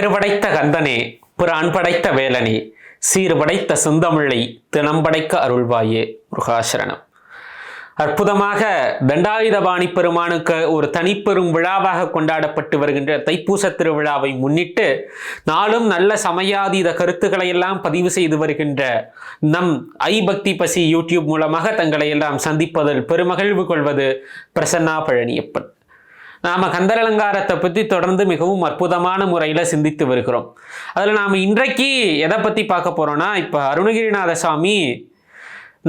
பேறுபடைத்த கந்தனே புறான் படைத்த வேலனே சீர்படைத்த செந்தமிழை தினம்படைக்க அருள்வாயே முருகாசரணம். அற்புதமாக தண்டாயுதபாணி பெருமானுக்கு ஒரு தனிப்பெரும் விழாவாக கொண்டாடப்பட்டு வருகின்ற தைப்பூச திருவிழாவை முன்னிட்டு நாளும் நல்ல சமயாதீத கருத்துக்களை எல்லாம் பதிவு செய்து வருகின்ற நம் ஐ பக்தி பசி யூடியூப் மூலமாக தங்களை எல்லாம் சந்திப்பதில் பெருமகிழ்வு கொள்வது பிரசன்னா பழனியப்பன். நாம் கந்தரலங்காரத்தை பற்றி தொடர்ந்து மிகவும் அற்புதமான முறையில் சிந்தித்து வருகிறோம். அதில் நாம் இன்றைக்கு எதை பற்றி பார்க்க போகிறோன்னா இப்போ அருணகிரிநாத சாமி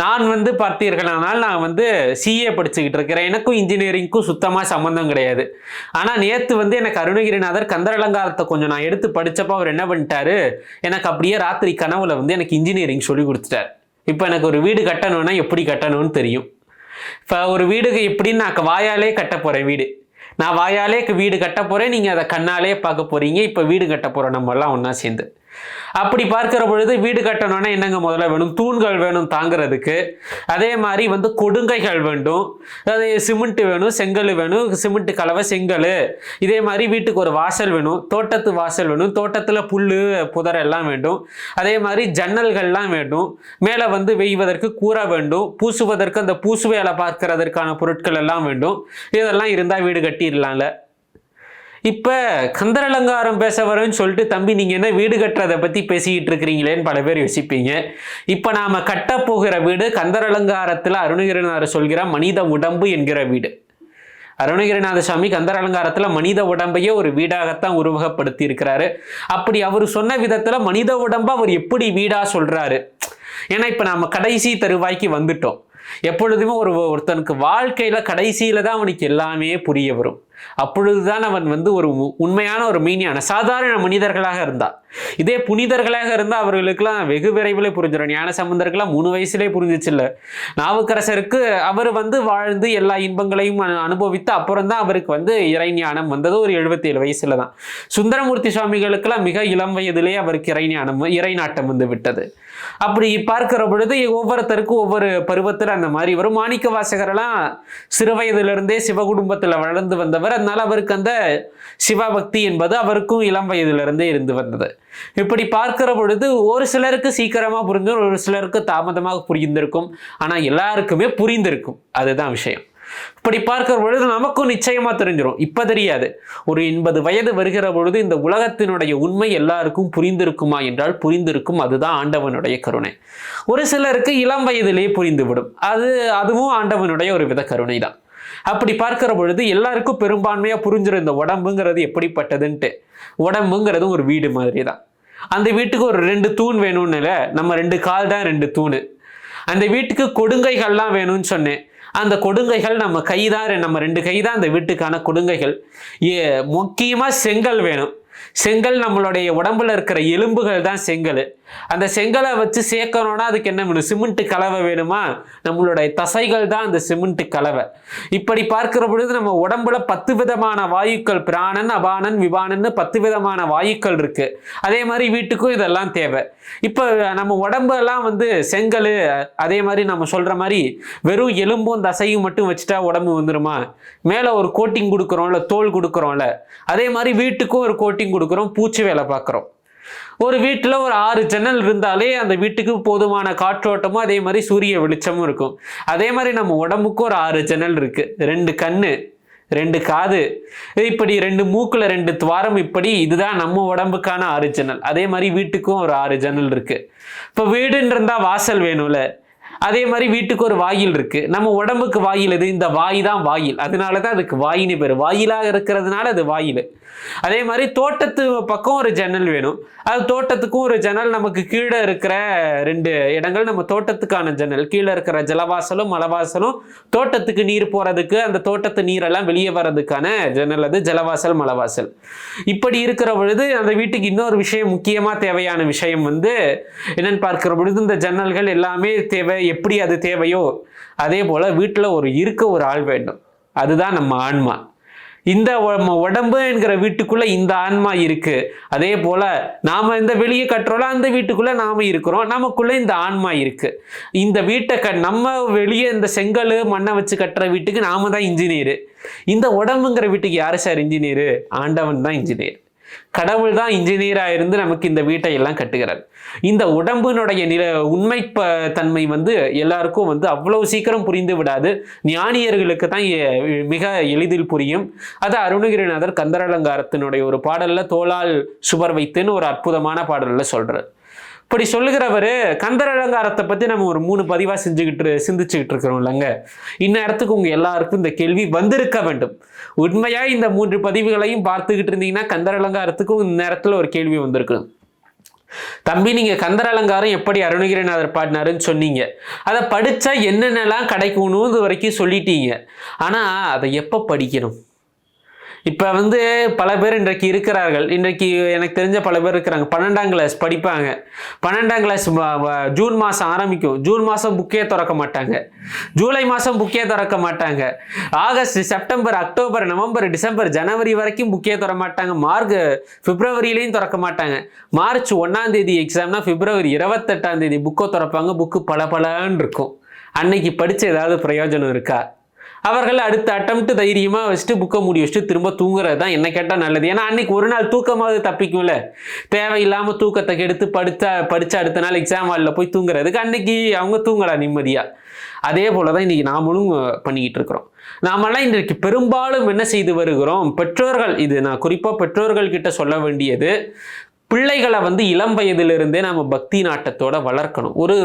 நான் வந்து பார்த்தீர்களானால் நான் வந்து சிஏ படிச்சுக்கிட்டு இருக்கிறேன். எனக்கும் இன்ஜினியரிங்க்கும் சுத்தமாக சம்மந்தம் கிடையாது. ஆனால் நேற்று வந்து எனக்கு அருணகிரிநாதர் கந்தரலங்காரத்தை கொஞ்சம் நான் எடுத்து படித்தப்போ அவர் என்ன பண்ணிட்டாரு? எனக்கு அப்படியே ராத்திரி கனவுல வந்து எனக்கு இன்ஜினியரிங் சொல்லி கொடுத்துட்டார். இப்போ எனக்கு ஒரு வீடு கட்டணும்னா எப்படி கட்டணும்னு தெரியும். இப்போ ஒரு வீடு எப்படின்னு நான் வாயாலே கட்ட போகிறேன் வீடு. நான் வாயாலே வீடு கட்ட போகிறேன் நீங்கள் அதை கண்ணாலே பார்க்க போகிறீங்க இப்போ வீடு கட்ட போகிறோம் நம்மெல்லாம் ஒன்றா சேர்ந்து. அப்படி பார்க்கிற பொழுது வீடு கட்டணும்னா என்னங்க முதல்ல வேணும்? தூண்கள் வேணும் தாங்கிறதுக்கு. அதே மாதிரி வந்து கொடுங்கைகள் வேண்டும். அது சிமெண்ட் வேணும் செங்கல் வேணும் சிமெண்ட் கலவை செங்கல். இதே மாதிரி வீட்டுக்கு ஒரு வாசல் வேணும். தோட்டத்து வாசல் வேணும். தோட்டத்தில் புல் புதர் எல்லாம் வேண்டும். அதே மாதிரி ஜன்னல்கள்லாம் வேண்டும். மேலே வந்து வெய்வதற்கு கூரை வேண்டும். பூசுவதற்கு அந்த பூசு பார்க்கறதற்கான பொருட்கள் எல்லாம் வேண்டும். இதெல்லாம் இருந்தால் வீடு கட்டிடலாம்ல. இப்போ கந்தர் அலங்காரம் பேச வரேன்னு சொல்லிட்டு தம்பி நீங்கள் என்ன வீடு கட்டுறதை பற்றி பேசிக்கிட்டு இருக்கிறீங்களேன்னு பல பேர் யோசிப்பீங்க. இப்போ நாம் கட்டப்போகிற வீடு கந்தர் அலங்காரத்தில் அருணகிரிநாதர் சொல்கிற மனித உடம்பு என்கிற வீடு. அருணகிரிநாத சாமி கந்தர் அலங்காரத்தில் மனித உடம்பையே ஒரு வீடாகத்தான் உருவகப்படுத்தி இருக்கிறாரு அப்படி அவர் சொன்ன விதத்தில் மனித உடம்பை அவர் எப்படி வீடாக சொல்கிறாரு ஏன்னா இப்போ நம்ம கடைசி தருவாய்க்கு வந்துட்டோம். எப்பொழுதுமே ஒரு ஒருத்தனுக்கு வாழ்க்கையில் கடைசியில் தான் அவனுக்கு எல்லாமே புரிய வரும். அப்பொழுதுதான் அவன் வந்து ஒரு உ- உண்மையான ஒரு மீனியான சாதாரண மனிதர்களாக இருந்தா இதே புனிதர்களாக இருந்தால் அவர்களுக்கெல்லாம் வெகு விரைவில் புரிஞ்சிடும். ஞான சம்பந்தர்கள்லாம் மூணு வயசுலே புரிஞ்சிச்சு இல்லை நாவுக்கரசருக்கு அவர் வந்து வாழ்ந்து எல்லா இன்பங்களையும் அனு- அனுபவித்து அப்புறம் தான் அவருக்கு வந்து இறை ஞானம் வந்தது. ஒரு 77 வயசுல தான். சுந்தரமூர்த்தி சுவாமிகளுக்கெல்லாம் மிக இளம் வயதிலே அவருக்கு இறை ஞானம் இறை நாட்டம் வந்து விட்டது. அப்படி பார்க்கிற பொழுது ஒவ்வொருத்தருக்கும் ஒவ்வொரு பருவத்தில் அந்த மாதிரி வரும். மாணிக்க வாசகரெல்லாம் சிறு வயதிலிருந்தே சிவகுடும்பத்தில் வளர்ந்து வந்தவர். அதனால் அவருக்கு அந்த சிவபக்தி என்பது அவருக்கும் இளம் வயதிலிருந்தே இருந்து வந்தது. இப்படி பார்க்கிற பொழுது ஒரு சிலருக்கு சீக்கிரமாக புரிஞ்சும் ஒரு சிலருக்கு தாமதமாக புரிந்திருக்கும். ஆனால் எல்லாருக்குமே புரிந்திருக்கும். அதுதான் விஷயம். இப்படி பார்க்கிற பொழுது நமக்கும் நிச்சயமாக தெரிஞ்சிடும் இப்போ தெரியாது. ஒரு எண்பது வயது வருகிற பொழுது இந்த உலகத்தினுடைய உண்மை எல்லாருக்கும் புரிந்திருக்குமா என்றால் புரிந்திருக்கும். அதுதான் ஆண்டவனுடைய கருணை. ஒரு சிலருக்கு இளம் வயதிலே புரிந்துவிடும். அது அதுவும் ஆண்டவனுடைய ஒரு வித கருணை தான் அப்படி பார்க்கிற பொழுது எல்லாருக்கும் பெரும்பான்மையாக புரிஞ்சிடும் இந்த உடம்புங்கிறது எப்படிப்பட்டதுன்ட்டு. உடம்புங்கிறது ஒரு வீடு மாதிரி தான் அந்த வீட்டுக்கு ஒரு ரெண்டு தூண் வேணும்னுல நம்ம ரெண்டு கால் தான் ரெண்டு தூண். அந்த வீட்டுக்கு கொடுங்கைகள்லாம் வேணும்னு சொன்னேன். அந்த கொடுங்கைகள் நம்ம கை தான் நம்ம ரெண்டு கை தான் அந்த வீட்டுக்கான கொடுங்கைகள். ஏ முக்கியமாக செங்கல் வேணும். செங்கல் நம்மளுடைய உடம்புல இருக்கிற எலும்புகள் தான் செங்கல். அந்த செங்கலை வச்சு சேர்க்கணும்னா அதுக்கு என்ன வேணும்? சிமெண்ட் கலவை வேணுமா? நம்மளுடைய தசைகள் தான் அந்த சிமெண்ட் கலவை. இப்படி பார்க்கிற பொழுது நம்ம உடம்புல பத்து விதமான வாயுக்கள் பிராணன் அபானன் விபானன்னு பத்து விதமான வாயுக்கள் இருக்கு. அதே மாதிரி வீட்டுக்கும் இதெல்லாம் தேவை. இப்போ நம்ம உடம்பெல்லாம் வந்து செங்கல் அதே மாதிரி நம்ம சொல்ற மாதிரி வெறும் எலும்பும் தசையும் மட்டும் வச்சுட்டா உடம்பு வந்துருமா? மேலே ஒரு கோட்டிங் கொடுக்குறோம்ல தோல் கொடுக்குறோம்ல. அதே மாதிரி வீட்டுக்கும் ஒரு கோட்டிங் கொடுக்குறோம் பூச்சி வேலை பார்க்குறோம். ஒரு வீட்டில் ஒரு ஆறு ஜன்னல் இருந்தாலே அந்த வீட்டுக்கு போதுமான காற்றோட்டமும் அதே மாதிரி சூரிய வெளிச்சமும் இருக்கும். அதே மாதிரி நம்ம உடம்புக்கும் ஒரு ஆறு ஜன்னல் இருக்கு. ரெண்டு கண்ணு ரெண்டு காது இப்படி ரெண்டு மூக்குல ரெண்டு துவாரம் இப்படி இதுதான் நம்ம உடம்புக்கான ஆறு ஜன்னல். அதே மாதிரி வீட்டுக்கும் ஒரு ஆறு ஜன்னல் இருக்கு. இப்போ வீடுன்றிருந்தா வாசல் வேணும்ல. அதே மாதிரி வீட்டுக்கு ஒரு வாயில் இருக்கு. நம்ம உடம்புக்கு வாயில் எது இந்த வாய் தான் வாயில். அதனால தான் அதுக்கு வாயின்னு பேர். வாயிலாக இருக்கிறதுனால அது வாயில். அதே மாதிரி தோட்டத்து பக்கம் ஒரு ஜன்னல் வேணும். அது தோட்டத்துக்கும் ஒரு ஜன்னல் நமக்கு கீழே இருக்கிற ரெண்டு இடங்கள் நம்ம தோட்டத்துக்கான ஜன்னல். கீழே இருக்கிற ஜலவாசலும் மலவாசலும் தோட்டத்துக்கு நீர் போகிறதுக்கு அந்த தோட்டத்து நீரெல்லாம் வெளியே வர்றதுக்கான ஜன்னல் அது ஜலவாசல் மலவாசல். இப்படி இருக்கிற பொழுது அந்த வீட்டுக்கு இன்னொரு விஷயம் முக்கியமாக தேவையான விஷயம் வந்து என்னன்னு பார்க்கிற பொழுது இந்த ஜன்னல்கள் எல்லாமே தேவை எப்படி அது தேவையோ அதே போல் வீட்டில் ஒரு இருக்க ஒரு ஆள் வேண்டும். அதுதான் நம்ம ஆன்மா. இந்த உடம்பு என்கிற வீட்டுக்குள்ள இந்த ஆன்மா இருக்கு. அதே போல நாம இந்த வெளியே கட்டுறோம்ல அந்த வீட்டுக்குள்ள நாம இருக்கிறோம். நமக்குள்ள இந்த ஆன்மா இருக்கு. இந்த வீட்டை க நம்ம வெளியே இந்த செங்கல் மண்ணை வச்சு கட்டுற வீட்டுக்கு நாம தான் இன்ஜினியரு இந்த உடம்புங்கிற வீட்டுக்கு யாரு சார் இன்ஜினியரு ஆண்டவன் தான் இன்ஜினியர் கடவுள் தான் இன்ஜினியராக இருந்து நமக்கு இந்த வீட்டை எல்லாம் கட்டுகிறார். இந்த உடம்பினுடைய நில உண்மை ப தன்மை வந்து எல்லாருக்கும் வந்து அவ்வளவு சீக்கிரம் புரிந்து விடாது. ஞானியர்களுக்கு தான் மிக எளிதில் புரியும். அது அருணகிரிநாதர் கந்தரலங்காரத்தினுடைய ஒரு பாடல்ல தோளால் சுவர் வைத்துன்னு ஒரு அற்புதமான பாடலில் சொல்கிறார் இப்படி சொல்லுகிறவர் கந்தர் அலங்காரத்தை பற்றி நம்ம ஒரு மூணு பதிவாக செஞ்சுக்கிட்டு சிந்திச்சுக்கிட்டு இருக்கிறோம் இல்லைங்க. இந்நேரத்துக்கு உங்கள் எல்லாருக்கும் இந்த கேள்வி வந்திருக்க வேண்டும். உண்மையாக இந்த மூன்று பதிவுகளையும் பார்த்துக்கிட்டு இருந்தீங்கன்னா கந்தர் அலங்காரத்துக்கும் இந்த நேரத்தில் ஒரு கேள்வி வந்திருக்கணும் தம்பி நீங்க கந்தர் அலங்காரம் எப்படி அருணகிரிநாதர் பாடினாருன்னு சொன்னீங்க. அதை படிச்சா என்னென்னலாம் கிடைக்கும்னு இது வரைக்கும் சொல்லிட்டீங்க. ஆனா அதை எப்போ படிக்கணும்? இப்போ வந்து பல பேர் இன்றைக்கு இருக்கிறார்கள். இன்றைக்கு எனக்கு தெரிஞ்ச பல பேர் இருக்கிறாங்க. பன்னெண்டாம் கிளாஸ் படிப்பாங்க. பன்னெண்டாம் கிளாஸ் ஜூன் மாதம் ஆரம்பிக்கும். ஜூன் மாதம் புக்கே திறக்க மாட்டாங்க. ஜூலை மாதம் புக்கே திறக்க மாட்டாங்க. August September October November December ஜனவரி வரைக்கும் புக்கே திற மாட்டாங்க. மார்க் பிப்ரவரியிலையும் திறக்க மாட்டாங்க. மார்ச் ஒன்றாம் தேதி எக்ஸாம்னா பிப்ரவரி இருபத்தெட்டாம் தேதி புக்கை திறப்பாங்க. புக்கு பல இருக்கும். அன்னைக்கு படித்த ஏதாவது பிரயோஜனம் இருக்கா? அவர்கள் அடுத்த அட்டம்ப்ட் தைரியமாக வச்சுட்டு புக்கை மூடி வச்சுட்டு திரும்ப தூங்குறது தான் என்ன கேட்டால் நல்லது. ஏன்னா அன்னைக்கு ஒரு நாள் தூக்கமாவது தப்பிக்கும்ல. தேவையில்லாமல் தூக்கத்தை கெடுத்து படித்தா படித்த அடுத்த நாள் எக்ஸாம் ஹாலில் போய் தூங்குறதுக்கு அன்னைக்கு அவங்க தூங்கலாம் நிம்மதியாக அதே போல தான் இன்றைக்கி நாமளும் பண்ணிக்கிட்டு இருக்கிறோம். நாமெல்லாம் இன்றைக்கு பெரும்பாலும் என்ன செய்து வருகிறோம்? பெற்றோர்கள் இது நான் குறிப்பாக பெற்றோர்கள் கிட்ட சொல்ல வேண்டியது பிள்ளைகளை வந்து இளம் வயதிலிருந்தே நம்ம பக்தி நாட்டத்தோட வளர்க்கணும். ஒரு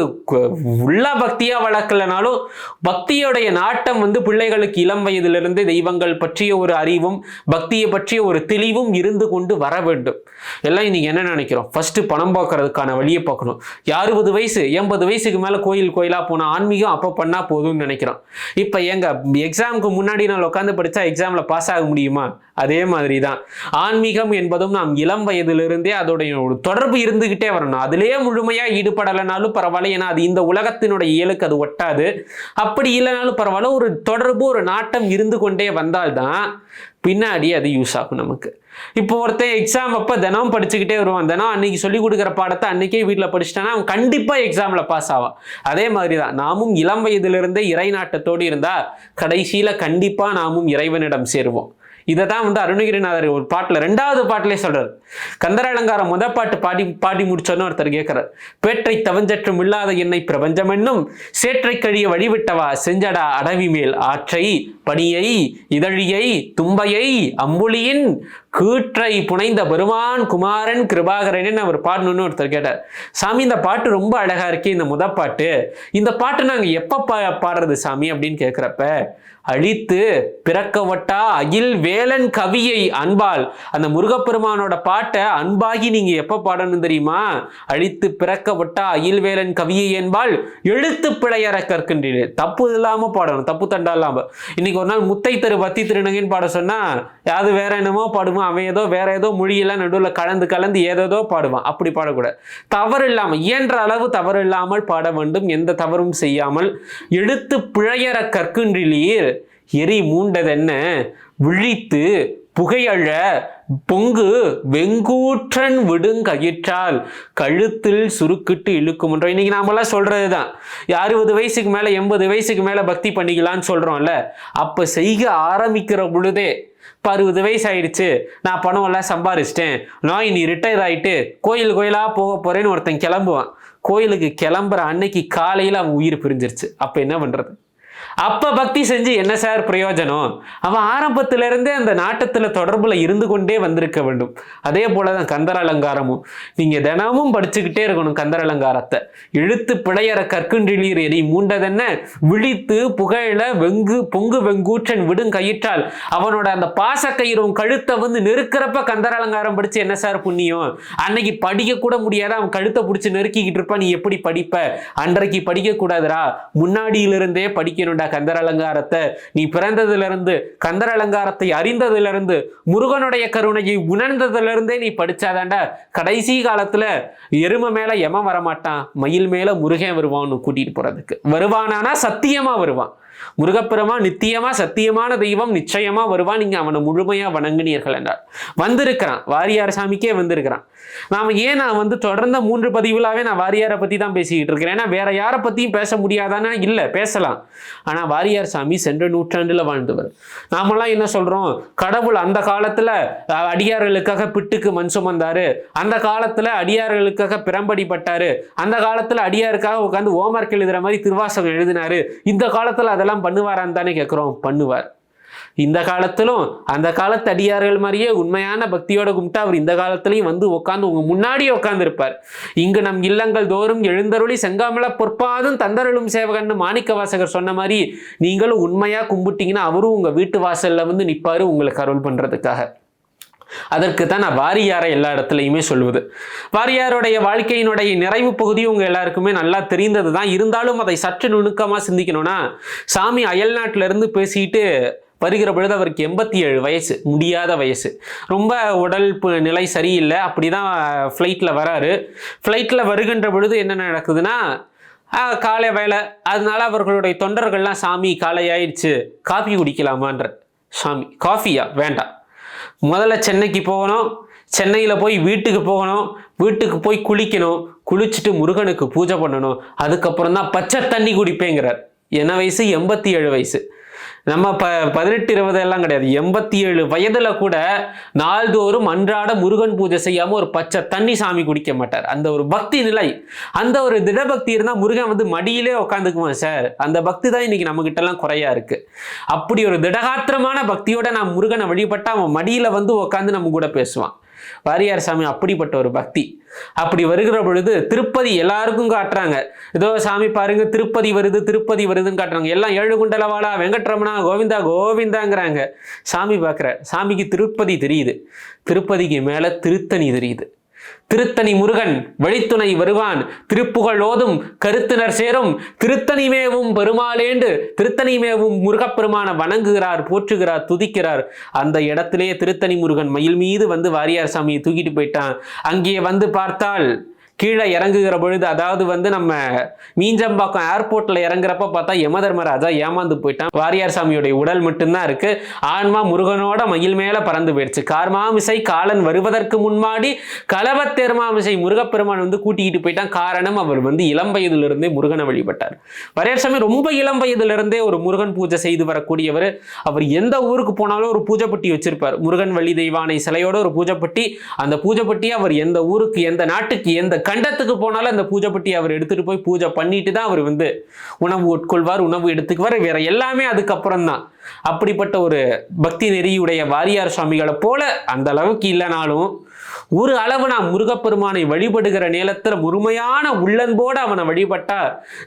உள்ள பக்தியாக வளர்க்கலனாலும் பக்தியோடைய நாட்டம் வந்து பிள்ளைகளுக்கு இளம் வயதிலிருந்தே தெய்வங்கள் பற்றிய ஒரு அறிவும் பக்தியை பற்றிய ஒரு தெளிவும் இருந்து கொண்டு வர வேண்டும். எல்லாம் இன்னைக்கு என்ன நினைக்கிறோம்? ஃபர்ஸ்ட் பணம் பார்க்கறதுக்கான வழியை பார்க்கணும். அறுபது வயசு எண்பது வயசுக்கு மேலே கோயில் கோயிலாக போனால் ஆன்மீகம் அப்போ பண்ணால் போதும்னு நினைக்கிறோம். இப்போ எங்க எக்ஸாமுக்கு முன்னாடி நான் உட்காந்து படித்தா எக்ஸாமில் பாஸ் ஆக முடியுமா? அதே மாதிரி தான் ஆன்மீகம் என்பதும் நாம் இளம் வயதிலிருந்தே அதோட அதோடைய ஒரு தொடர்பு இருந்துகிட்டே வரணும். அதுலேயே முழுமையாக ஈடுபடலைனாலும் பரவாயில்ல. ஏன்னா அது இந்த உலகத்தினுடைய இயலுக்கு அது ஒட்டாது. அப்படி இல்லைனாலும் பரவாயில்ல. ஒரு தொடர்பு ஒரு நாட்டம் இருந்து கொண்டே வந்தால்தான் பின்னாடி அது யூஸ் ஆகும் நமக்கு. இப்போ ஒருத்தன் எக்ஸாம் அப்போ தினம் படிச்சுக்கிட்டே வருவான். தினம் அன்னைக்கு சொல்லி கொடுக்குற பாடத்தை அன்னைக்கே வீட்டில் படிச்சிட்டானா அவன் கண்டிப்பாக எக்ஸாமில் பாஸ் ஆவான். அதே மாதிரி தான் நாமும் இளம் வயதிலிருந்தே இறை நாட்டத்தோடு இருந்தால் கடைசியில் கண்டிப்பாக நாமும் இறைவனிடம் சேருவோம். இதை தான் வந்து அருணகிரிநாதர் ஒரு பாட்டில் ரெண்டாவது பாட்டிலே சொல்கிறார் கந்தர அலங்காரம் முத பாட்டு பாடி பாடி முடிச்சோன்னு ஒருத்தர் கேட்குறார் பேற்றை தவஞ்சற்றும் இல்லாத என்னை பிரபஞ்சம் என்னும் சேற்றை கழிய வழிவிட்டவா செஞ்சடா அடவி மேல் ஆற்றை பணியை இதழியை தும்பையை அம்புலியின் கீற்றை புனைந்த பெருமான் குமாரன் கிருபாகரன் அவர் பாடணும்னு ஒருத்தர் கேட்டார். சாமி இந்த பாட்டு ரொம்ப அழகா இருக்கு இந்த முத பாட்டு. இந்த பாட்டு நாங்க எப்போ பா பாடுறது சாமி அப்படின்னு கேட்குறப்ப அழித்து பிறக்கவட்டா அகில் வேலன் கவியை அன்பால். அந்த முருகப்பெருமானோட பாட்டை அன்பாகி நீங்க எப்ப பாடணும் தெரியுமா? அழித்து பிறக்கவட்டா அகில் வேலன் கவியை என்பால் எழுத்து பிழையற கற்கின்றீர்கள். தப்பு இல்லாம பாடணும் தப்பு தண்டா இல்லாம. இன்னைக்கு ஒரு நாள் முத்தை தரு பத்தி திருநங்கைன்னு பாட சொன்னா அது வேற என்னமோ பாடுமா? அவன் ஏதோ வேற ஏதோ மொழியெல்லாம் நடுவில் கலந்து கலந்து ஏதேதோ பாடுவான். அப்படி பாடக்கூடாது. தவறு இல்லாமல் இயன்ற அளவு தவறு இல்லாமல் பாட வேண்டும். எந்த தவறும் செய்யாமல் எழுத்து பிழையற கற்கின்றிலீர். எரி மூண்டதென்ன? விழித்து புகையழ பொங்கு வெங்கூற்றன் விடுங்கயிற்றால் கழுத்தில் சுருக்கிட்டு இழுக்கும்ன்றோம் இன்னைக்கு நாமெல்லாம் சொல்றது தான் அறுபது வயசுக்கு மேல எண்பது வயசுக்கு மேல பக்தி பண்ணிக்கலாம்னு சொல்றோம்ல. அப்ப செய்க ஆரம்பிக்கிற பொழுதே இப்போ அறுபது வயசு ஆயிடுச்சு நான் பணம் எல்லாம் சம்பாரிச்சிட்டேன். நான் இனி ரிட்டையர் ஆயிட்டு கோயில் கோயிலா போக போறேன்னு ஒருத்தன் கிளம்புவான். கோயிலுக்கு கிளம்புற அன்னைக்கு காலையில அவன் உயிர் பிரிஞ்சிருச்சு. அப்போ என்ன பண்றது? அப்ப பக்தி செஞ்சு என்ன சார் பிரயோஜனம்? அவன் ஆரம்பத்துல இருந்தே அந்த நாட்டத்துல தொடர்புல இருந்து கொண்டே வந்திருக்க வேண்டும். அதே போலதான் கந்தர் அலங்காரமும். நீங்க தினமும் படிச்சுக்கிட்டே இருக்கணும் கந்தர் அலங்காரத்தை. இழுத்து பிழையற கற்குன்றிலீர் எரி மூண்டதென்ன? விழித்து புகழ வெங்கு பொங்கு வெங்கூற்றன் விடும் கயிற்றால் அவனோட அந்த பாசக்கயிறும் கழுத்தை வந்து நெருக்கிறப்ப கந்தர் அலங்காரம் படிச்சு என்ன சார் புண்ணியம்? அன்னைக்கு படிக்க கூட முடியாத அவன் கழுத்தை பிடிச்சி நெருக்கிக்கிட்டு இருப்பான். நீ எப்படி படிப்ப? அன்றைக்கு படிக்கக்கூடாதுரா முன்னாடியிலிருந்தே படிக்கணும். படிக்கணும்டா கந்தர் அலங்காரத்தை? நீ பிறந்ததிலிருந்து கந்தர் அலங்காரத்தை அறிந்ததிலிருந்து முருகனுடைய கருணையை உணர்ந்ததிலிருந்தே நீ படிச்சாதாண்டா? கடைசி காலத்துல எருமை மேல எமன் வரமாட்டான் மயில் மேல முருகன் வருவான்னு கூட்டிட்டு போறதுக்கு. வருவானானா சத்தியமா வருவான். முருகப்பெருமா நித்தியமா சத்தியமான தெய்வம் நிச்சயமா வருவான். நீங்க அவனை முழுமையா வணங்குனீர்கள் என்றார். வந்திருக்கிறான். வாரியார் சாமிக்கே வந்திருக்கிறான். நாம ஏன் நான் வந்து தொடர்ந்த மூன்று பதிவுலாவே நான் வாரியாரை பத்தி தான் பேசிக்கிட்டு இருக்கிறேன். ஏன்னா வேற யாரை பத்தியும் பேச முடியாதானா இல்ல பேசலாம். ஆனா வாரியார் சாமி சென்ற நூற்றாண்டுல வாழ்ந்தவர். நாமெல்லாம் என்ன சொல்றோம்? கடவுள் அந்த காலத்துல அடியார்களுக்காக பிட்டுக்கு மண் சுமந்தாரு. அந்த காலத்துல அடியார்களுக்காக பிரம்படிப்பட்டாரு. அந்த காலத்துல அடியாருக்காக உட்காந்து ஓமர்க்கு எழுதுற மாதிரி திருவாசகம் எழுதினாரு. இந்த காலத்துல அதெல்லாம் பண்ணுவாரான்னு தானே கேட்குறோம் பண்ணுவார். இந்த காலத்திலும் அந்த காலத்து அடியார்கள் மாதிரியே உண்மையான பக்தியோட கும்பிட்டு அவர் இந்த காலத்திலையும் வந்து உட்காந்து உங்க முன்னாடியே உட்காந்துருப்பார் இங்கு நம் இல்லங்கள் தோறும் எழுந்தருளி செங்காமல பொற்பாதும் தந்தருளும் சேவகன்னு மாணிக்க வாசகர் சொன்ன மாதிரி நீங்களும் உண்மையா கும்பிட்டீங்கன்னா அவரும் உங்க வீட்டு வாசல்ல வந்து நிற்பாரு உங்களுக்கு அருள் பண்றதுக்காக. அதற்கு தான் நான் வாரியாரை எல்லா இடத்துலையுமே சொல்லுவது வாரியாருடைய வாழ்க்கையினுடைய நிறைவு பகுதி உங்கள் எல்லாருக்குமே நல்லா தெரிந்தது தான். இருந்தாலும் அதை சற்று நுணுக்கமாக சிந்திக்கணும்னா சாமி அயல்நாட்டிலேருந்து பேசிட்டு வருகிற பொழுது அவருக்கு எண்பத்தி ஏழு வயசு முடியாத வயசு. ரொம்ப உடல் பு- நிலை சரியில்லை. அப்படி தான் ஃப்ளைட்டில் வராரு. ஃப்ளைட்டில் வருகின்ற பொழுது என்ன நடக்குதுன்னா காலை வேலை. அதனால அவர்களுடைய தொண்டர்கள்லாம் சாமி காலையாயிடுச்சு. காஃபி குடிக்கலாமான்ற. சாமி காஃபியா? வேண்டாம். முதல்ல சென்னைக்கு போகணும். சென்னையில் போய் வீட்டுக்கு போகணும். வீட்டுக்கு போய் குளிக்கணும். குளிச்சுட்டு முருகனுக்கு பூஜை பண்ணணும். அதுக்கப்புறம் தான் பச்சை தண்ணி குடிப்பேங்கிறார். என்ன வயசு? எண்பத்தி ஏழு வயசு. நம்ம ப பதினெட்டு இருபது எல்லாம் கிடையாது. எண்பத்தி ஏழு வயதில் கூட நாள்தோறும் அன்றாட முருகன் பூஜை செய்யாமல் ஒரு பச்சை தண்ணி சாமி குடிக்க மாட்டார். அந்த ஒரு பக்தி நிலை அந்த ஒரு திடபக்தி இருந்தால் முருகன் வந்து மடியிலே உட்காந்துக்குவான் சார். அந்த பக்தி தான் இன்னைக்கு நம்ம எல்லாம் குறையா இருக்கு. அப்படி ஒரு திடகாத்திரமான பக்தியோட நான் முருகனை வழிபட்டா அவன் மடியில் வந்து உட்காந்து நம்ம கூட பேசுவான். வாரியார் சாமி அப்படிப்பட்ட ஒரு பக்தி. அப்படி வருகிற பொழுது திருப்பதி எல்லாருக்கும் காட்டுறாங்க. ஏதோ சாமி பாருங்க திருப்பதி வருது திருப்பதி வருதுன்னு காட்டுறாங்க. எல்லாம் ஏழு குண்டலவாளா வெங்கட்ரமணா கோவிந்தா கோவிந்தாங்கிறாங்க. சாமி பார்க்குற சாமிக்கு திருப்பதி தெரியுது. திருப்பதிக்கு மேலே திருத்தணி தெரியுது. திருத்தணி முருகன் வழித்துணை வருவான். திருப்புகழ் ஓதும் கருத்தினர் சேரும். திருத்தணிமேவும் பெருமாளேண்டு திருத்தணிமேவும் முருகப்பெருமான வணங்குகிறார் போற்றுகிறார் துதிக்கிறார். அந்த இடத்திலேயே திருத்தணி முருகன் மயில் மீது வந்து வாரியார் சாமியை தூக்கிட்டு போயிட்டான். அங்கே வந்து பார்த்தால் கீழே இறங்குகிற பொழுது அதாவது வந்து நம்ம மீஞ்சம்பாக்கம் ஏர்போர்ட்ல இறங்குறப்ப பார்த்தா யமதர்மராஜா ஏமாந்து போயிட்டான். வாரியார் சாமியுடைய உடல் மட்டும்தான் இருக்கு. ஆன்மா முருகனோட மயில் மேல பறந்து போயிடுச்சு. கார்மாமிசை காலன் வருவதற்கு முன்னாடி கலவத்தேர்மாமிசை முருகப்பெருமான் வந்து கூட்டிக்கிட்டு போயிட்டான். காரணம் அவர் வந்து இளம் வயதிலிருந்தே முருகனை வழிபட்டார். வாரியார் சாமி ரொம்ப இளம் வயதிலிருந்தே ஒரு முருகன் பூஜை செய்து வரக்கூடியவர். அவர் எந்த ஊருக்கு போனாலும் ஒரு பூஜைப்பட்டி வச்சிருப்பார். முருகன் வள்ளி தெய்வானை சிலையோட ஒரு பூஜைப்பட்டி அந்த பூஜைப்பட்டியை அவர் எந்த ஊருக்கு எந்த நாட்டுக்கு எந்த கண்டத்துக்கு போனாலும் அந்த பூஜைப்பட்டி அவர் எடுத்துகிட்டு போய் பூஜை பண்ணிட்டு தான் அவர் வந்து உணவு உட்கொள்வார் உணவு எடுத்துக்குவார். வேற எல்லாமே அதுக்கப்புறம் தான். அப்படிப்பட்ட ஒரு பக்தி நெறியுடைய வாரியார் சுவாமிகளை போல அந்த அளவுக்கு இல்லைனாலும் ஒரு அளவு நான் முருகப்பெருமானை வழிபடுகிற நேரத்தில் முழுமையான உள்ளன்போடு அவனை வழிபட்டா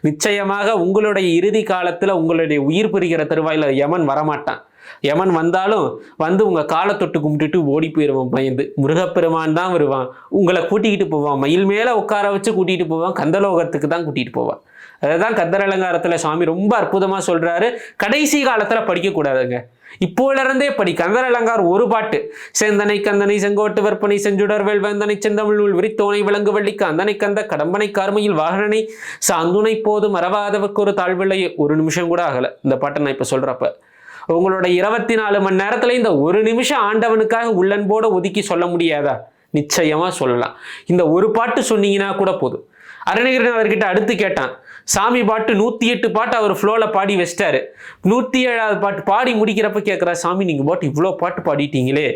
நிச்சயமாக உங்களுடைய இறுதி காலத்தில் உங்களுடைய உயிர் பிரிகிற தருவாயில யமன் வரமாட்டான். யமன் வந்தாலும் வந்து உங்கள் காலை தொட்டு கும்பிட்டுட்டு ஓடி போயிடுவான் பயந்து. முருகப்பெருமான் தான் வருவான். உங்களை கூட்டிக்கிட்டு போவான். மயில் மேலே உட்கார வச்சு கூட்டிகிட்டு போவான். கந்தலோகத்துக்கு தான் கூட்டிகிட்டு போவான். அதுதான் கந்தர் அலங்காரத்தில் சுவாமி ரொம்ப அற்புதமாக சொல்கிறாரு கடைசி காலத்தில் படிக்கக்கூடாதுங்க. இப்போலிருந்தே படி. கந்தர் அலங்கார் ஒரு பாட்டு. செந்தனை கந்தனை செங்கோட்டு வற்பனை செஞ்சுடர் வேந்தனை செந்தமிழ் நூல் விரித்தோனை விலங்கு வள்ளிக்கு அந்தனை கந்த கடம்பனை கார்மையில் வாகனனை சாந்துனை போது மறவாதவர்க்கு ஒரு தாழ்வில்லை ஒரு நிமிஷம் கூட ஆகலை. இந்த பாட்டை நான் இப்போ சொல்கிறப்ப உங்களோட இருபத்தி நாலு மணி நேரத்தில் இந்த ஒரு நிமிஷம் ஆண்டவனுக்காக உள்ளன்போட ஒதுக்கி சொல்ல முடியாதா? நிச்சயமாக சொல்லலாம். இந்த ஒரு பாட்டு சொன்னீங்கன்னா கூட போதும். அருணகிரிநாதர்கிட்ட அடுத்து கேட்டான். சாமி பாட்டு நூற்றி எட்டு பாட்டு அவர் ஃப்ளோவில் பாடி வச்சிட்டாரு. நூற்றி ஏழாவது பாட்டு பாடி முடிக்கிறப்ப கேட்குறா சாமி நீங்கள் பாட்டு இவ்வளோ பாட்டு பாடிட்டீங்களே.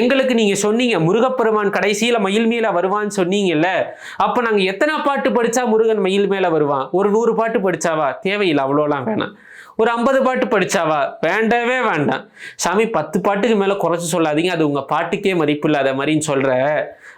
எங்களுக்கு நீங்கள் சொன்னீங்க முருகப்பெருமான் கடைசியில் மயில் மேலே வருவான்னு சொன்னீங்கல்ல. அப்போ நாங்கள் எத்தனை பாட்டு படித்தா முருகன் மயில் மேலே வருவான்? ஒரு நூறு பாட்டு படித்தாவா தேவையில்லை அவ்வளோலாம் வேணாம். ஒரு ஐம்பது பாட்டு படிச்சாவா? வேண்டவே வேண்டாம். சாமி பத்து பாட்டுக்கு மேலே குறைச்சி சொல்லாதீங்க. அது உங்கள் பாட்டுக்கே மதிப்பு இல்லாத மாதிரின்னு சொல்கிற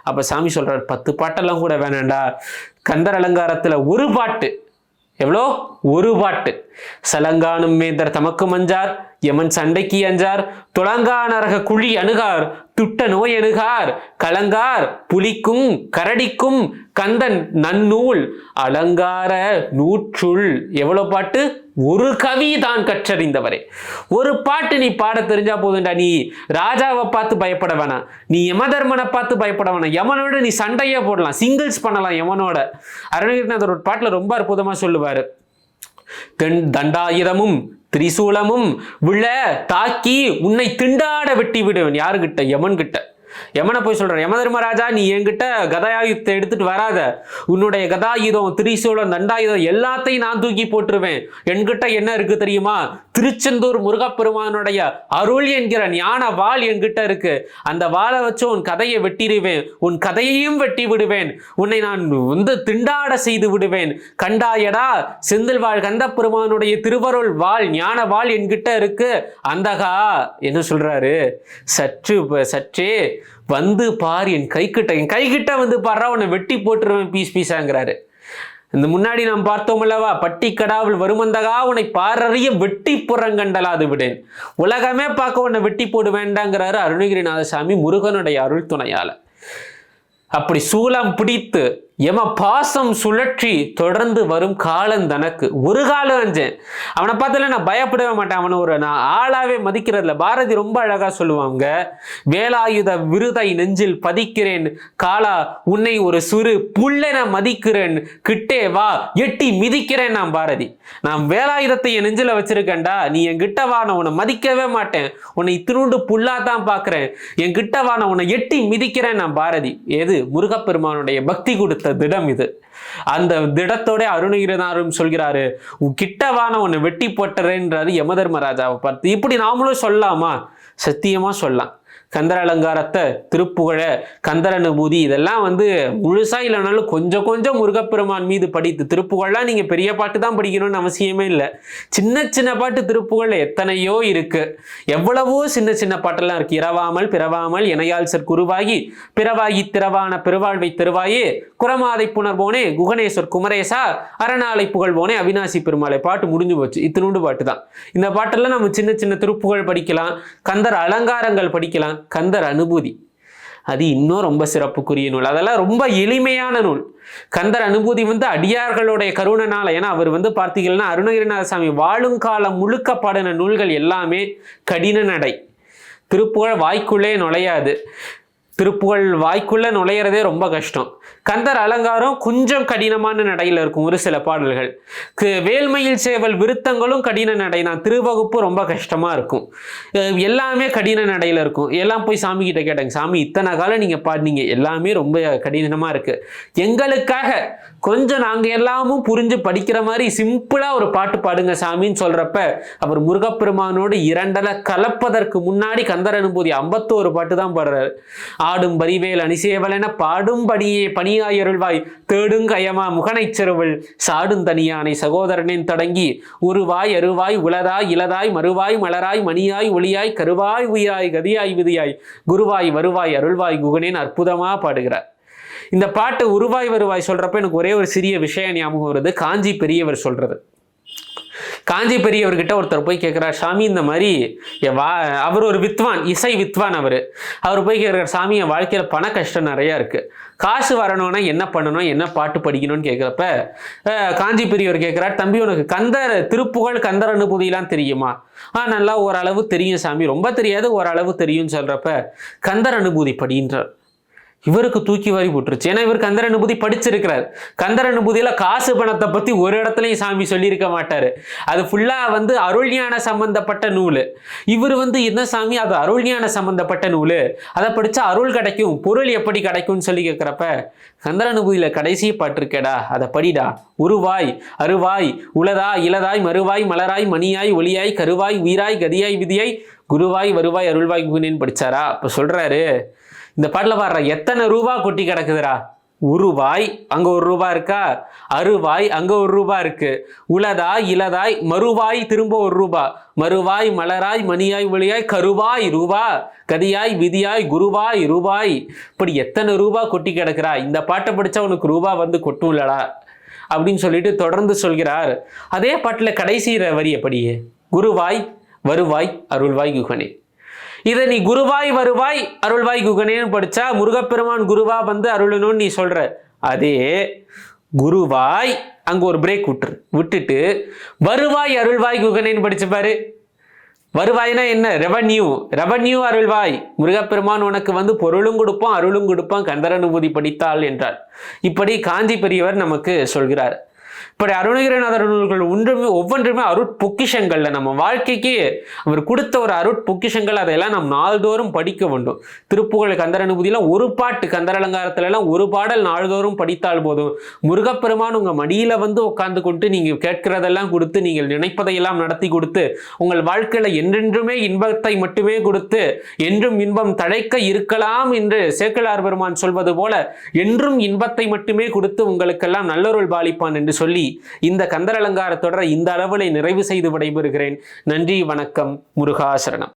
அப்போ சாமி சொல்கிறார் பத்து பாட்டெல்லாம் கூட வேணாண்டா கந்தர் அலங்காரத்தில் ஒரு பாட்டு. எவ்வளோ? ஒரு பாட்டு. சலங்கானும் மேந்தர் தமக்கு மஞ்சார். யமன் சண்டைக்கு அஞ்சார் துளங்கா நரக குழி அணுகார் துட்ட நோய் அணுகார் கலங்கார் புலிக்கும் கரடிக்கும் கந்தன் நன்னூல் அலங்கார நூற்றுள். எவ்வளவு பாட்டு? ஒரு கவி தான் கற்றறிந்தவரே. ஒரு பாட்டு நீ பாட தெரிஞ்சா போதுண்டா நீ. ராஜாவை பார்த்து பயப்பட வேணாம். நீ யமதர்மனை பார்த்து பயப்பட வேணாம். யமனோட நீ சண்டையே போடலாம். சிங்கிள்ஸ் பண்ணலாம் யமனோட. அருணகிரிநாதர் ஒரு பாட்டில் ரொம்ப அற்புதமாக சொல்லுவார். தென் தண்டாயுதமும் திரிசூலமும் விழ தாக்கி உன்னை திண்டாட வெட்டி விடுவேன் யாருகிட்ட? யமன் கிட்ட யமனை போய் சொல்றேன் யம தர்மராஜா நீ என்கிட்ட கதாயுதத்தை எடுத்துட்டு வராத. உன்னுடைய கதாயுதம் திரிசூலம் தண்டாயுதம் எல்லாத்தையும் நான் தூக்கி போட்டுருவேன். என்கிட்ட என்ன இருக்கு தெரியுமா? திருச்செந்தூர் முருகப்பெருமானுடைய அருள் என்கிற ஞான வாள் என்கிட்ட இருக்கு. அந்த வாளை வச்சு உன் கதையை வெட்டிடுவேன். உன் கதையையும் வெட்டி விடுவேன். உன்னை நான் வந்து திண்டாட செய்து விடுவேன். கண்டாயடா செந்தில் வாழ் கந்த பெருமானுடைய திருவருள் வாழ் ஞான வாழ் என்கிட்ட இருக்கு. அந்தகா என்ன சொல்றாரு? சற்று சற்றே வந்து பார் என் கைக்கிட்ட என் கைக்கிட்ட வந்து பாடுறா உன்னை வெட்டி போட்டுருவேன் பீஸ் பீஸாங்கிறாரு. இந்த முன்னாடி நாம் பார்த்தோம் அல்லவா பட்டி கடாவில் வருமந்தகா உன்னை பாரறிய வெட்டி புறங்கண்டலாது விடேன். உலகமே பார்க்க உன்னை வெட்டி போடு வேண்டாங்கிறாரு அருணகிரிநாதசாமி முருகனுடைய அருள் துணையால. அப்படி சூலம் பிடித்து எம பாசம் சுழற்றி தொடர்ந்து வரும் காலம் தனக்கு ஒரு காலம் அஞ்சேன் அவனை பார்த்தால நான் பயப்படவே மாட்டேன். அவனை ஒரு நான் ஆளாவே மதிக்கிறதில்ல. பாரதி ரொம்ப அழகா சொல்லுவாங்க வேலாயுத விருதை நெஞ்சில் பதிக்கிறேன். காலா உன்னை ஒரு சிறு புல்லென மதிக்கிறேன். கிட்டே வா எட்டி மிதிக்கிறேன் நான் பாரதி. நான் வேலாயுதத்தை என் நெஞ்சில வச்சிருக்கேன்டா. நீ என் கிட்ட வா நான் உன்னை மதிக்கவே மாட்டேன். உன்னை திருண்டு புல்லா தான் பார்க்குறேன் என் கிட்ட வா நான் உன்னை எட்டி மிதிக்கிறேன் நான் பாரதி. எது? முருகப்பெருமானுடைய பக்தி கொடுத்த திடம் இது. அந்த திடத்தோட அருணகிரிநாதரும் சொல்கிறாரு உன் கிட்டவான உன்னை வெட்டி போட்டுறேன்றாரு யமதர்மராஜாவை பார்த்து. இப்படி நாமளும் சொல்லலாமா? சத்தியமா சொல்லலாம். கந்தர அலங்காரத்தை திருப்புகழ கந்தர அனுபூதி இதெல்லாம் வந்து முழுசா இல்லைனாலும் கொஞ்சம் கொஞ்சம் முருகப்பெருமான் மீது படித்து திருப்புகழ்லாம் நீங்க பெரிய பாட்டு தான் படிக்கணும்னு அவசியமே இல்லை. சின்ன சின்ன பாட்டு திருப்புகழ்ல எத்தனையோ இருக்கு. எவ்வளவோ சின்ன சின்ன பாட்டெல்லாம் இருக்கு. இரவாமல் பிறவாமல் இணையால் சர் குருவாகி பிறவாகி திறவான பெருவாழ்வை திருவாயே குரமாதை புணர்வோனே குகணேஸ்வர் குமரேசா அரணாலை புகழ்வோனே அவினாசி பெருமாளை. பாட்டு முடிஞ்சு போச்சு. இத்தினூண்டு பாட்டு தான். இந்த பாட்டெல்லாம் நம்ம சின்ன சின்ன திருப்புகழ் படிக்கலாம் கந்தர் அலங்காரங்கள் படிக்கலாம். கந்தர் அனுபூதி. அது இன்னும் ரொம்ப சிறப்புக்குரிய நூல். அதெல்லாம் ரொம்ப எளிமையான நூல். கந்தர் அனுபூதி வந்து அடியார்களுடைய கருணனால. ஏன்னா அவர் வந்து பார்த்தீங்கன்னா அருணகிரிநாத சுவாமி வாழும் காலம் முழுக்க பாடின நூல்கள் எல்லாமே கடின நடை. திருப்புகழ் வாய்க்குள்ளே நுழையாது. திருப்புகழ் வாய்க்குள்ள நுழையிறதே ரொம்ப கஷ்டம். கந்தர் அலங்காரம் கொஞ்சம் கடினமான நடையில் இருக்கும் ஒரு சில பாடல்கள். கு- வேல்மையில் சேவல் விருத்தங்களும் கடின நடை தான். திருவகுப்பு ரொம்ப கஷ்டமா இருக்கும். எல்லாமே கடின நடையில இருக்கும். எல்லாம் போய் சாமி கிட்ட கேட்டாங்க சாமி இத்தனை காலம் நீங்க பாடினீங்க. எல்லாமே ரொம்ப கடினமா இருக்கு. எங்களுக்காக கொஞ்சம் நாங்க எல்லாமும் புரிஞ்சு படிக்கிற மாதிரி சிம்பிளா ஒரு பாட்டு பாடுங்க சாமின்னு சொல்றப்ப அவர் முருகப்பெருமானோடு இரண்டலை கலப்பதற்கு முன்னாடி கந்தர் அனுபூதி ஐம்பத்தோரு பாட்டு தான் பாடுறாரு. ஆடும் பரிவேல் அணிசேவலென பாடும்படியே பணியாய் அருள்வாய் தேடுங்கயமா முகனைச் செருவல். சாடும் தனியானை சகோதரனின் தொடங்கி. உருவாய் அருவாய் உளதாய் இளதாய் மறுவாய் மலராய் மணியாய் ஒளியாய் கருவாய் உயிராய் கதியாய் விதியாய். குருவாய் வருவாய் அருள்வாய் குகனேன் அற்புதமா பாடுகிறார். இந்த பாட்டு உருவாய் வருவாய் சொல்றப்ப எனக்கு ஒரே ஒரு சிறிய விஷயம் ஞாபகம் வருது. காஞ்சி பெரியவர் சொல்றது. காஞ்சி பெரியவர்கிட்ட ஒருத்தர் போய் கேட்குறார் சாமி இந்த மாதிரி என் வா அவர் ஒரு வித்வான் இசை வித்வான் அவர். அவர் போய் கேட்குறார் சாமி என் வாழ்க்கையில் பண கஷ்டம் நிறையா இருக்குது காசு வரணும்னா என்ன பண்ணணும்? என்ன பாட்டு படிக்கணும்னு கேட்குறப்ப காஞ்சி பெரியவர் கேட்குறார் தம்பி உனக்கு கந்தர் திருப்புகழ் கந்தர் அனுபூதியெலாம் தெரியுமா? ஆ நல்லா ஓரளவு தெரியும் சாமி. ரொம்ப தெரியாது ஓரளவு தெரியும்னு சொல்கிறப்ப கந்தர் அனுபூதி படின்றார். இவருக்கு தூக்கி வாரி போட்டுருச்சு. ஏன்னா இவர் கந்தரனுபூதி படிச்சிருக்கிறார். கந்தர அனுபூதியில் காசு பணத்தை பற்றி ஒரு இடத்துலையும் சாமி சொல்லியிருக்க மாட்டார். அது ஃபுல்லாக வந்து அருள்ஞான சம்பந்தப்பட்ட நூல். இவர் வந்து என்ன சாமி? அது அருள்ஞான சம்பந்தப்பட்ட நூல். அதை படித்தா அருள் கிடைக்கும் பொருள் எப்படி கிடைக்கும்னு சொல்லி கேட்குறப்ப கந்தர அனுபூதியில கடைசி பாட்டு இருக்கேடா அதை படிடா. உருவாய் அருவாய் உளதா இளதாய் மறுவாய் மலராய் மணியாய் ஒளியாய் கருவாய் உயிராய் கதியாய் விதியாய் குருவாய் வருவாய் அருள்வாய் குகுனேன்னு படிச்சாரா? அப்போ சொல்கிறாரு இந்த பாட்டில் பாடுற எத்தனை ரூபா கொட்டி கிடக்குதுடா? உருவாய் அங்கே ஒரு ரூபா இருக்கா? அருவாய் அங்கே ஒரு ரூபா இருக்கு. உளதாய் இளதாய் மறுவாய் திரும்ப ஒரு ரூபா. மறுவாய் மலராய் மணியாய் ஒளியாய் கருவாய் ரூபா. கதியாய் விதியாய் குருவாய் ரூபாய். இப்படி எத்தனை ரூபா கொட்டி கிடக்குறா? இந்த பாட்டை படித்தா உனக்கு ரூபா வந்து கொட்டும் இல்லடா. அப்படின்னு சொல்லிட்டு தொடர்ந்து சொல்கிறார். அதே பாட்டில் கடைசி வரி எப்படியே குருவாய் வருவாய் அருள்வாய் குகனே. இதை நீ குருவாய் வருவாய் அருள்வாய் குகனேன்னு படிச்சா முருகப்பெருமான் குருவா வந்து அருளணும்னு நீ சொல்ற. அதே குருவாய் அங்க ஒரு பிரேக் விட்டுரு. விட்டுட்டு வருவாய் அருள்வாய் குகனேன்னு படிச்சு பாரு. வருவாய்னா என்ன? ரெவன்யூ ரெவன்யூ அருள்வாய். முருகப்பெருமான் உனக்கு வந்து பொருளும் கொடுப்பான் அருளும் கொடுப்பான் கந்தரனுபூதி படித்தாள் என்றார் இப்படி காஞ்சி பெரியவர் நமக்கு சொல்கிறார். இப்படி அருணகிரிநாதர் நூல்கள் ஒன்றுமே ஒவ்வொன்றுமே அருட்பொக்கிஷங்கள்ல நம்ம வாழ்க்கைக்கு அவர் கொடுத்த ஒரு அருட் பொக்கிஷங்கள் அதையெல்லாம் நாம் நாள்தோறும் படிக்க வேண்டும். திருப்புகழ் கந்தர் ஒரு பாட்டு கந்தர் அலங்காரத்துல எல்லாம் ஒரு பாடல் நாள்தோறும் படித்தால் போதும். முருகப்பெருமான் உங்கள் மடியில் வந்து உட்கார்ந்து கொண்டு நீங்கள் கேட்கிறதெல்லாம் கொடுத்து நீங்கள் நினைப்பதையெல்லாம் நடத்தி கொடுத்து உங்கள் வாழ்க்கையில் என்றென்றுமே இன்பத்தை மட்டுமே கொடுத்து என்றும் இன்பம் தழைக்க இருக்கலாம் என்று சேக்கலார் பெருமான் சொல்வது போல என்றும் இன்பத்தை மட்டுமே கொடுத்து உங்களுக்கெல்லாம் நல்லொருள் பாலிப்பான் என்று சொல்லி இந்த கந்தர் அலங்கார தொடரை இந்த அளவில் நிறைவு செய்து விடைபெறுகிறேன். நன்றி வணக்கம் முருகாசரணம்.